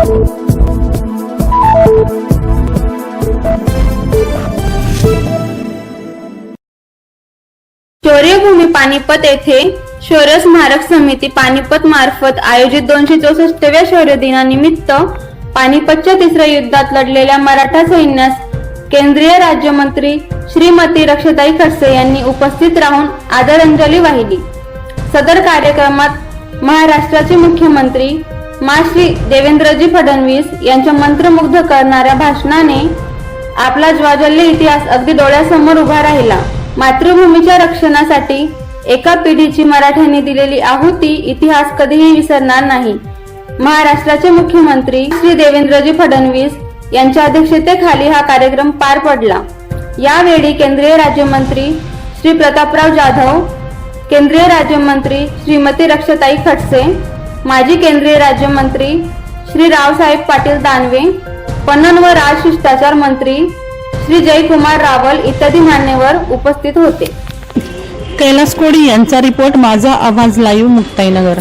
शौर्यभूमी पानिपत येथे शौर्य स्मारक समिती पानिपत मार्फत आयोजित दोनशे चौसष्टव्या शौर्य दिनानिमित्त पानिपतच्या तिसऱ्या युद्धात लढलेल्या मराठा सैन्यास केंद्रीय राज्यमंत्री श्रीमती रक्षताई खडसे यांनी उपस्थित राहून आदरांजली वाहिली. सदर कार्यक्रमात महाराष्ट्राचे मुख्यमंत्री मा श्री देवेंद्रजी फडणवीस यांच्या मंत्रमुग्ध करणाऱ्या भाषणाने आपला ज्वाजल्य इतिहास अगदी डोळ्यासमोर उभा राहिला. मातृभूमीच्या रक्षणासाठी एका पिढीची मराठ्यांनी दिलेली आहुती इतिहास कधीही विसरणार नाही. महाराष्ट्राचे मुख्यमंत्री श्री देवेंद्रजी फडणवीस यांच्या अध्यक्षतेखाली हा कार्यक्रम पार पडला. यावेळी केंद्रीय राज्यमंत्री श्री प्रतापराव जाधव केंद्रीय राज्यमंत्री श्रीमती रक्षताई खडसे माजी केंद्रीय राज्यमंत्री श्री रावसाहेब पाटील दानवे पणन व राजशिष्टाचार मंत्री श्री जयकुमार रावल इत्यादी मान्यवर उपस्थित होते. कैलास कोडी यांचा रिपोर्ट माझा आवाज लाईव्ह मुक्ताईनगर.